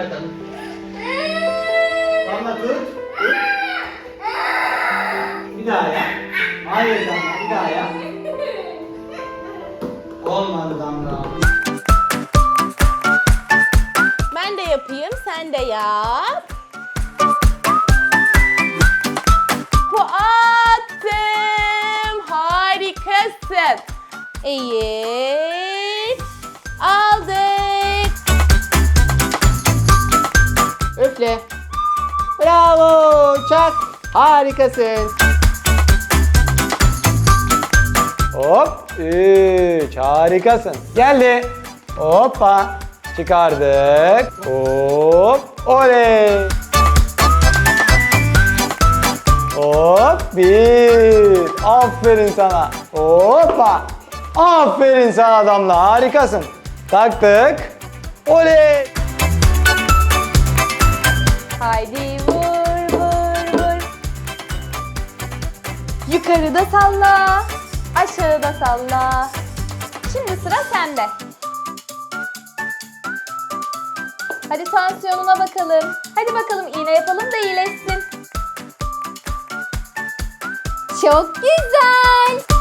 bakalım. Damla tut. Tut. Bir daha yap. Hayır Damla bir daha yap. Olmadı Damla. Ben de yapayım, sen de yap. Attım. Harikasın. Eğil. Üfle. Bravo. Çak. Harikasın. Hop. Üç. Harikasın. Geldi. Hoppa. Çıkardık. Hop. Oley. Hop. Bir. Aferin sana. Hoppa. Aferin sana adamla. Harikasın. Taktık. Oley. Yukarıda salla. Aşağıda salla. Şimdi sıra sende. Hadi tansiyonuna bakalım. Hadi bakalım iğne yapalım da iyileşsin. Çok güzel.